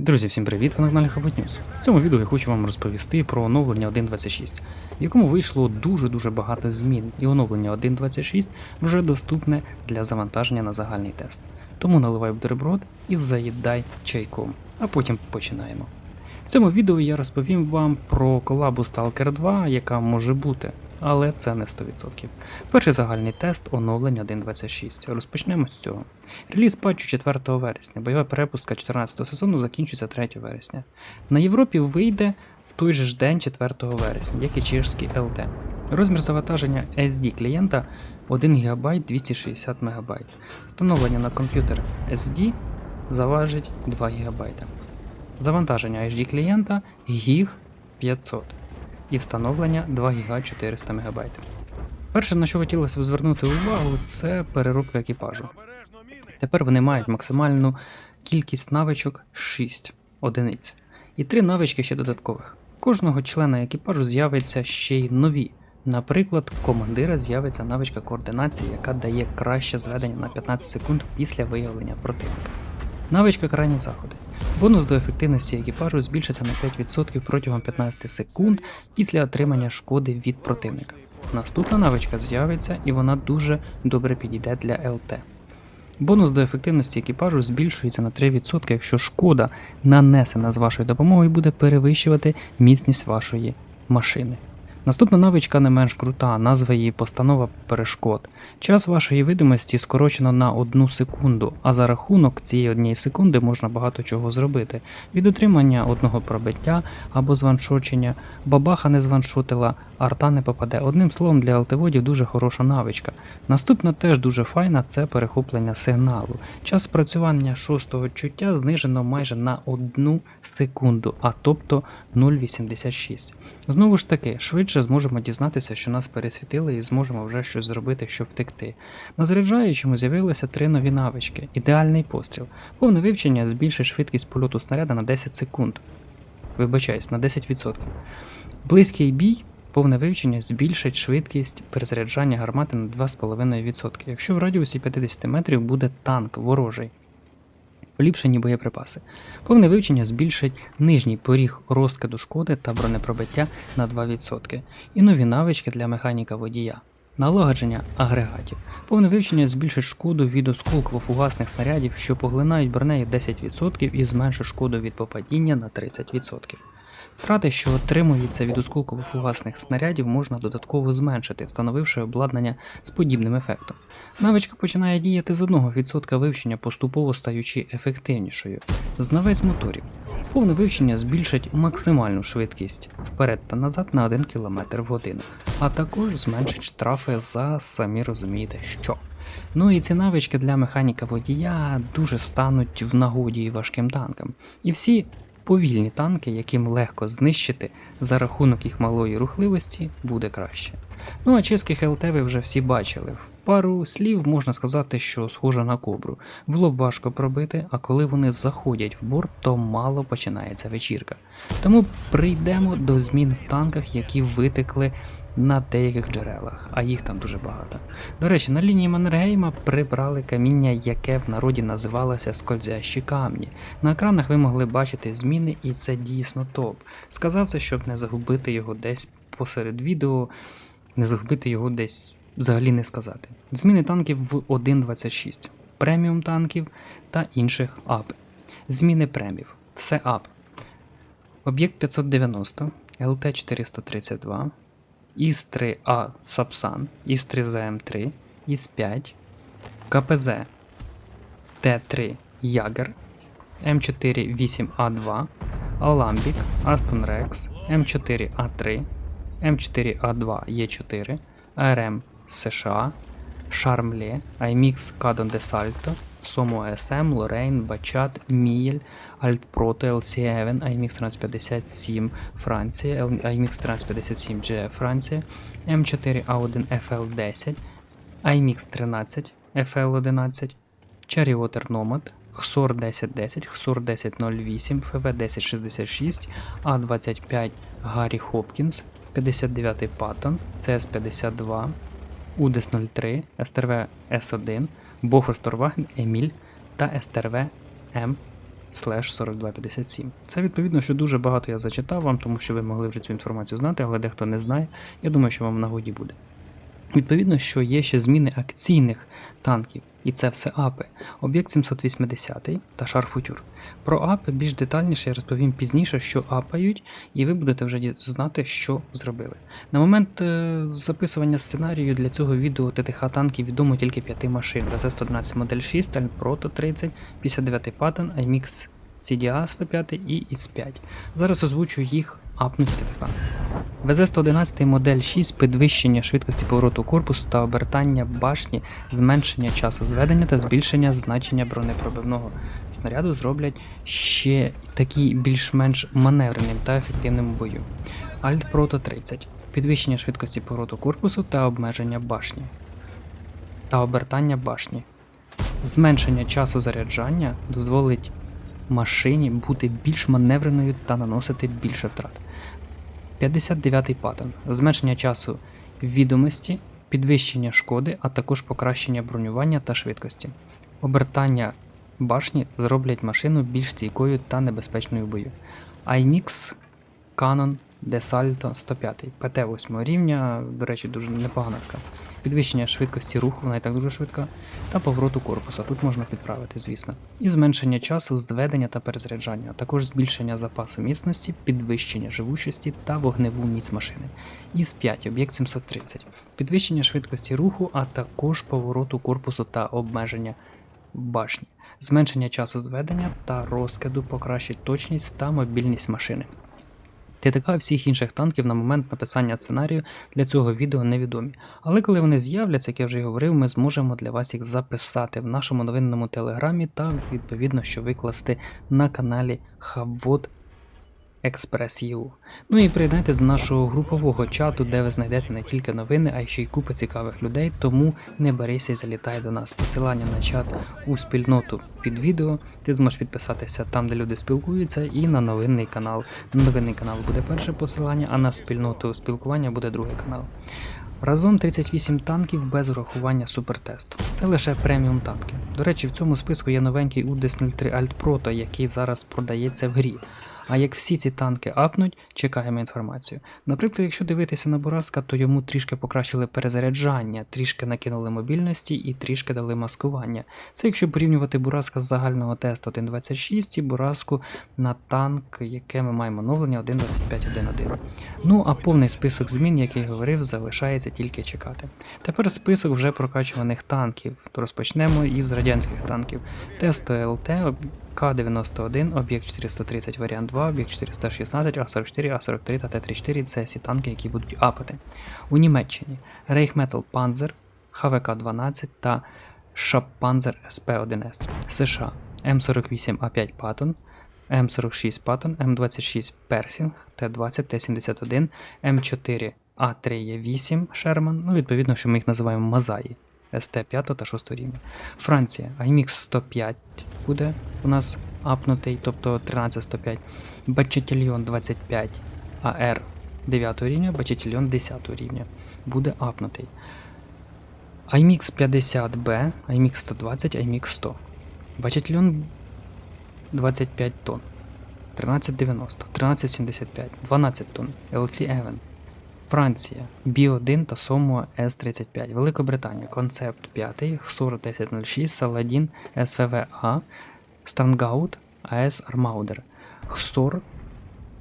Друзі, всім привіт! Ви на каналі News. В цьому відео я хочу вам розповісти про оновлення 1.26, в якому вийшло дуже-дуже багато змін, і оновлення 1.26 вже доступне для завантаження на загальний тест. Тому наливай бутерброд і заїдай чайком, а потім починаємо. В цьому відео я розповім вам про колабу Stalker 2, яка може бути, але це не 100%. Перший загальний тест оновлення 1.26. Розпочнемо з цього. Реліз патчу 4 вересня. Бойова перепустка 14 сезону закінчується 3 вересня. На Європі вийде в той же ж день 4 вересня, як і чешський LT. Розмір завантаження SD клієнта 1 ГБ 260 МБ. Встановлення на комп'ютер SD заважить 2 ГБ. Завантаження HD клієнта гіг 500 і встановлення 2 ГБ 400 МБ. Перше, на що хотілося б звернути увагу, це переробка екіпажу. Тепер вони мають максимальну кількість навичок 6 одиниць і 3 навички ще додаткових. Кожного члена екіпажу з'явиться ще й нові. Наприклад, командира з'явиться навичка координації, яка дає краще зведення на 15 секунд після виявлення противника. Навичка крайні заходи. Бонус до ефективності екіпажу збільшиться на 5% протягом 15 секунд після отримання шкоди від противника. Наступна навичка з'явиться і вона дуже добре підійде для ЛТ. Бонус до ефективності екіпажу збільшується на 3%, якщо шкода, нанесена з вашою допомогою, буде перевищувати міцність вашої машини. Наступна навичка не менш крута, назва її постанова перешкод. Час вашої видимості скорочено на 1 секунду, а за рахунок цієї однієї секунди можна багато чого зробити. Від отримання одного пробиття або званшочення, бабаха не званшотила, арта не попаде. Одним словом, для алтиводів дуже хороша навичка. Наступна теж дуже файна це перехоплення сигналу. Час спрацювання шостого чуття знижено майже на 1 секунду, а тобто 0,86. Знову ж таки, швидше зможемо дізнатися, що нас пересвітили, і зможемо вже щось зробити, щоб втекти. На заряджаючому з'явилися три нові навички: ідеальний постріл. Повне вивчення збільшить швидкість польоту снаряда на 10 секунд. Вибачаюсь, на 10%. Близький бій. Повне вивчення збільшить швидкість перезаряджання гармати на 2,5%, якщо в радіусі 50 метрів буде танк ворожий. Поліпшені боєприпаси. Повне вивчення збільшить нижній поріг розкиду шкоди та бронепробиття на 2%. І нові навички для механіка водія. Налагодження агрегатів. Повне вивчення збільшить шкоду від осколково-фугасних снарядів, що поглинають бронею 10% і зменшить шкоду від попадіння на 30%. Втрати, що отримуються від осколково-фугасних снарядів, можна додатково зменшити, встановивши обладнання з подібним ефектом. Навичка починає діяти з 1% вивчення, поступово стаючи ефективнішою. Знавець моторів. Повне вивчення збільшить максимальну швидкість вперед та назад на 1 км в годину, а також зменшить штрафи за самі розумієте що. Ну і ці навички для механіка водія дуже стануть в нагоді важким танкам. І всі повільні танки, яким легко знищити за рахунок їх малої рухливості, буде краще. Ну а чеських ЛТ ви вже всі бачили. В пару слів можна сказати, що схоже на кобру. В лоб важко пробити, а коли вони заходять в борт, то мало починається вечірка. Тому прийдемо до змін в танках, які витекли на деяких джерелах, а їх там дуже багато. До речі, на лінії Маннергейма прибрали каміння, яке в народі називалося скользящі камні. На екранах ви могли бачити зміни, і це дійсно топ. Сказав це, щоб не загубити його десь посеред відео, не загубити його десь взагалі не сказати. Зміни танків в 1.26, преміум танків та інших ап. Зміни премів. Все ап. Об'єкт 590, ЛТ 432, ІС-3А Сапсан, ІС-3ЗМ3, ІС-5, КПЗ Т3 Ягер, М4-8А2, Аламбік, Астон Рекс, М4А3, М4А2 Е4, АРМ США, Шармле, IMX Кадон де Сальто, Сомо СМ, Лорейн, Бачат, Мієль, Альтпрото, LC7, IMX 1357 Франція, IMX 1357 G Франція, М4А1 FL10, IMX 13 FL11, Charioter Nomad, XOR 1010, XOR 1008, FV 1066, А25 Гаррі Хопкінс, 59 Паттон, CS52, УДЕС 03, СТРВ С1, Бохор Сторваген, Еміль та СТРВ М 4257. Це відповідно, що дуже багато я зачитав вам, тому що ви могли вже цю інформацію знати, але дехто не знає. Я думаю, що вам нагоді буде. Відповідно, що є ще зміни акційних танків, і це все АПи, об'єкт 780 та шар футюр. Про АПи більш детальніше я розповім пізніше, що апають, і ви будете вже знати, що зробили. На момент е, записування сценарію для цього відео ТТХ танків відомо тільки 5 машин: ВЗ-111 модель 6, Proto 30, 59 Patton, IMX CDA 105 і IS-5. Зараз озвучу їх апнуті ТТХ. ВЗ-111 модель 6 підвищення швидкості повороту корпусу та обертання башні, зменшення часу зведення та збільшення значення бронепробивного снаряду зроблять ще такі більш-менш маневреним та ефективним у бою. Alt Proto 30 підвищення швидкості повороту корпусу та обмеження башні та обертання башні. Зменшення часу заряджання дозволить машині бути більш маневреною та наносити більше втрат. 59-й паттерн. Зменшення часу відомості, підвищення шкоди, а також покращення бронювання та швидкості. Обертання башні зроблять машину більш стійкою та небезпечною в бою. IMX Canon DeSalto 105 ПТ 8 рівня, до речі, дуже непогана така. Підвищення швидкості руху, вона і так дуже швидка, та повороту корпуса. Тут можна підправити, звісно. І зменшення часу зведення та перезаряджання, а також збільшення запасу міцності, підвищення живучості та вогневу міць машини. ІС 5 об'єкт 730. Підвищення швидкості руху, а також повороту корпусу та обмеження башні. Зменшення часу зведення та розкиду покращить точність та мобільність машини. ТТК всіх інших танків на момент написання сценарію для цього відео невідомі. Але коли вони з'являться, як я вже й говорив, ми зможемо для вас їх записати в нашому новинному телеграмі та відповідно, що викласти на каналі Хавод Express.eu. Ну і приєднайтесь до нашого групового чату, де ви знайдете не тільки новини, а й ще й купи цікавих людей. Тому не берися і залітай до нас. Посилання на чат у спільноту під відео. Ти зможеш підписатися там, де люди спілкуються, і на новинний канал. На новинний канал буде перше посилання, а на спільноту спілкування буде другий канал. Разом 38 танків без урахування супертесту. Це лише преміум танки. До речі, в цьому списку є новенький У-1003 Alt Proto, який зараз продається в грі. А як всі ці танки апнуть, чекаємо інформацію. Наприклад, якщо дивитися на Бураска, то йому трішки покращили перезаряджання, трішки накинули мобільності і трішки дали маскування. Це якщо порівнювати Бураска з загального тесту 1.26 і Бураску на танк, яке ми маємо оновлення 1.25.1.1. Ну а повний список змін, який я говорив, залишається тільки чекати. Тепер список вже прокачуваних танків. То розпочнемо із радянських танків. Тест ЛТ, К-91, об'єкт 430 варіант 2, об'єкт 416, А-44, А-43 та Т-34 це всі танки, які будуть апати. У Німеччині Рейхметал Panzer, ХВК-12 та Шаппанзер СП-1С. США М48А5 Patton, М46 Patton, М26 Персінг, Т-20, Т-71, М4 А3Е8 Шерман, ну відповідно, що ми їх називаємо Мазаї. СТ 5 та 6 рівня. Франція, IMX 105 буде у нас апнутий, тобто 13105. Бачетільйон 25 АР 9 рівня, Бачетільйон 10 рівня буде апнутий. IMX 50B, IMX 120, IMX 100. Бачетільйон 25 тонн. 1390, 1375, 12 тонн, LC Even, Франція, Бі-1 та Сомо С-35, Великобританія, Концепт 5, ХСОР 1006, Саладін СВВА, Странгаут АС Армаудер, ХСОР,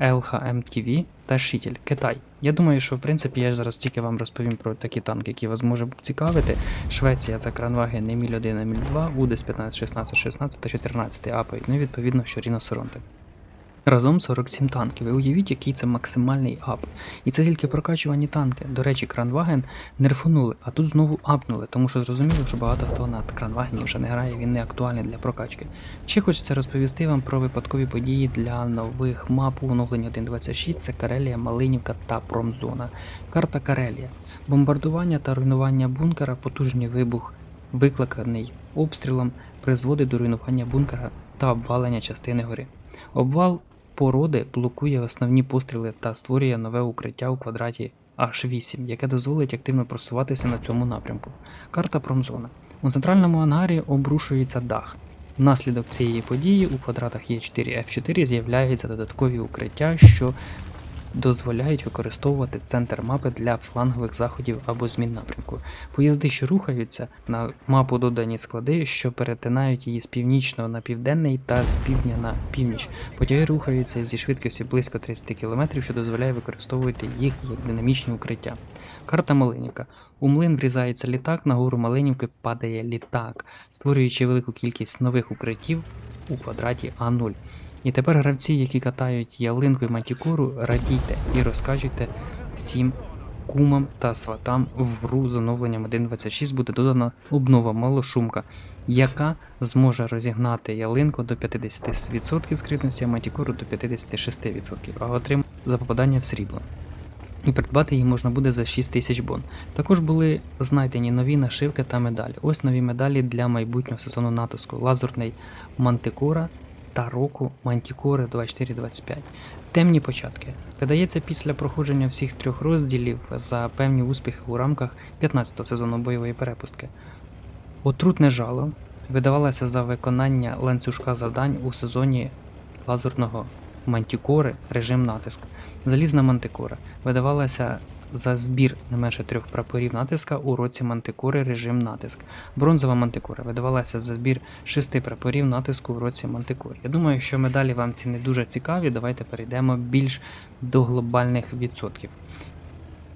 ЛХМТВ та Шітель, Китай. Я думаю, що в принципі я зараз тільки вам розповім про такі танки, які вас може цікавити. Швеція за Кранваген Еміль 1, Еміль 2, Удес 15, 16, 16 та 14 апають. Ну і відповідно, що Ріносоронти. Разом 47 танків. І уявіть, який це максимальний ап. І це тільки прокачувані танки. До речі, Кранваген нерфунули, а тут знову апнули, тому що зрозуміло, що багато хто на Кранвагені вже не грає, він не актуальний для прокачки. Ще хочеться розповісти вам про випадкові події для нових мап у оновленні 1.26. Це Карелія, Малинівка та Промзона. Карта Карелія. Бомбардування та руйнування бункера, потужний вибух, викликаний обстрілом, призводить до руйнування бункера та обвалення частини гори. Обвал породи блокує основні постріли та створює нове укриття у квадраті H8, яке дозволить активно просуватися на цьому напрямку. Карта промзона. У центральному ангарі обрушується дах. Внаслідок цієї події у квадратах Е4 F4 з'являються додаткові укриття, що дозволяють використовувати центр мапи для флангових заходів або змін напрямку. Поїзди, що рухаються, на мапу додані склади, що перетинають її з північного на південний та з півдня на північ. Потяги рухаються зі швидкістю близько 30 км, що дозволяє використовувати їх як динамічні укриття. Карта Малинівка. У млин врізається літак, на гору Малинівки падає літак, створюючи велику кількість нових укриттів у квадраті А0. І тепер гравці, які катають ялинку і матікуру, радійте і розкажете всім кумам та сватам в гру з оновленням 1.26 буде додана обнова малошумка, яка зможе розігнати ялинку до 50% скритності, а матікуру до 56%, а отримати за попадання в срібло. І придбати її можна буде за 6 тисяч бон. Також були знайдені нові нашивки та медалі. Ось нові медалі для майбутнього сезону натиску. Лазурний Мантикора та року Мантікори 24-25. Темні початки. Видається після проходження всіх трьох розділів за певні успіхи у рамках 15-го сезону бойової перепустки. Отрутне жало видавалося за виконання ланцюжка завдань у сезоні лазурного мантікори режим натиск. Залізна мантикора видавалася за збір не менше трьох прапорів натиска у році мантикори режим натиск. Бронзова мантикора видавалася за збір шести прапорів натиску в році мантикори. Я думаю, що медалі вам ці не дуже цікаві. Давайте перейдемо більш до глобальних відсотків.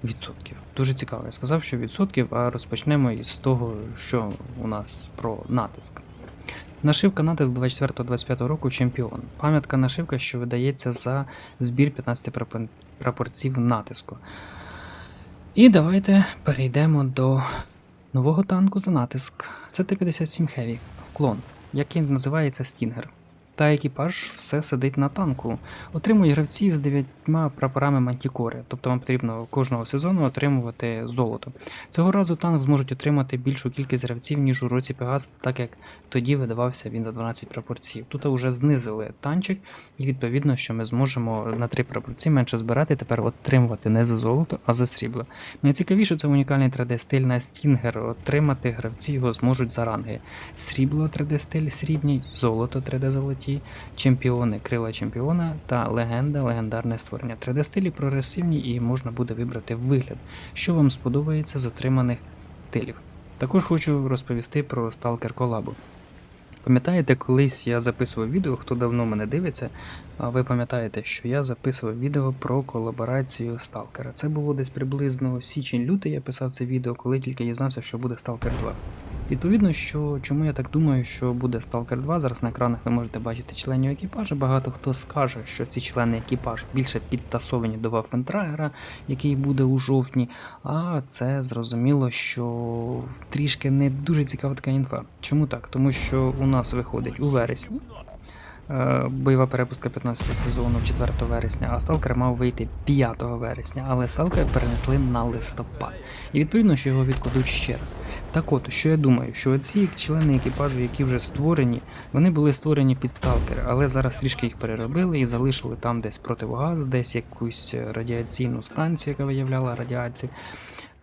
Відсотків. Дуже цікаво. Я сказав, що відсотків, а розпочнемо із того, що у нас про натиск. Нашивка натиск 24-25 року чемпіон. Пам'ятка нашивка, що видається за збір 15 прапорців натиску. І давайте перейдемо до нового танку за натиск. Це Т-57 Heavy, клон, який називається Стінгер. Та екіпаж все сидить на танку. Отримують гравці з дев'ятьма прапорами Мантікори, тобто вам потрібно кожного сезону отримувати золото. Цього разу танк зможуть отримати більшу кількість гравців, ніж у році Пегас, так як тоді видавався він за 12 прапорців. Тут вже знизили танчик, і відповідно, що ми зможемо на 3 прапорці менше збирати, тепер отримувати не за золото, а за срібло. Найцікавіше це унікальний 3D-стиль на Стінгер. Отримати гравці його зможуть за ранги. Срібло 3D-стиль срібній, золото 3D золоті, чемпіони, крила чемпіона та легенда, легендарне створення. 3D-стилі прогресивні і можна буде вибрати вигляд, що вам сподобається з отриманих стилів. Також хочу розповісти про Stalker Collab. Пам'ятаєте, колись я записував відео, хто давно мене дивиться, ви пам'ятаєте, що я записував відео про колаборацію Сталкера. Це було десь приблизно січень-лютий, я писав це відео, коли тільки дізнався, що буде Stalker 2. Відповідно, що чому я так думаю, що буде Stalker 2, зараз на екранах ви можете бачити членів екіпажу. Багато хто скаже, що ці члени екіпажу більше підтасовані до Вафентрайера, який буде у жовтні. А це зрозуміло, що трішки не дуже цікава така інфа. Чому так? Тому що у нас виходить у вересні. Е, Бойова перепустка 15 сезону 4 вересня, а Сталкер мав вийти 5 вересня, але Сталкер перенесли на листопад. І відповідно, що його відкладуть ще раз. Так от, що я думаю, що ці члени екіпажу, які вже створені, вони були створені під сталкери, але зараз трішки їх переробили і залишили там десь противогаз, десь якусь радіаційну станцію, яка виявляла радіацію.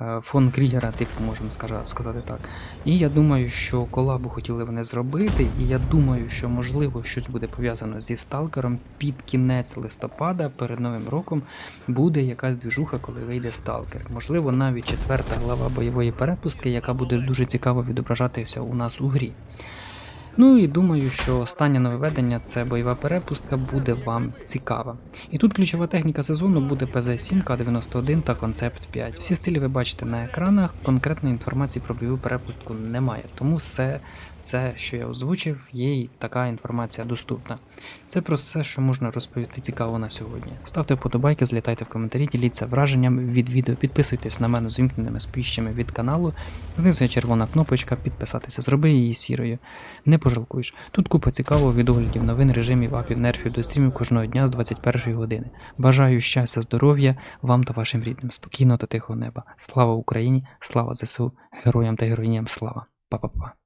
Е, Фон Крігера, типу, можемо сказати так. І я думаю, що колабу хотіли вони зробити, і я думаю, що можливо щось буде пов'язано зі сталкером під кінець листопада, перед новим роком, буде якась двіжуха, коли вийде сталкер. Можливо, навіть четверта глава бойової перепустки, яка буде дуже цікаво відображатися у нас у грі. Ну і думаю, що останнє нововведення це бойова перепустка буде вам цікава. І тут ключова техніка сезону буде PZ7, К91 та Концепт 5. Всі стилі ви бачите на екранах, конкретної інформації про бойову перепустку немає, тому все це, що я озвучив, є і така інформація доступна. Це про все, що можна розповісти цікаво на сьогодні. Ставте вподобайки, злітайте в коментарі, діліться враженням від відео, підписуйтесь на мене з вімкненими сповіщами від каналу. Знизу є червона кнопочка підписатися, зроби її сірою. Не пожалкуєш. Тут купа цікавого від оглядів новин, режимів, апів, нерфів до стрімів кожного дня з 21 години. Бажаю щастя, здоров'я вам та вашим рідним, спокійного та тихого неба. Слава Україні, слава ЗСУ, героям та героїням слава. Па-па-па.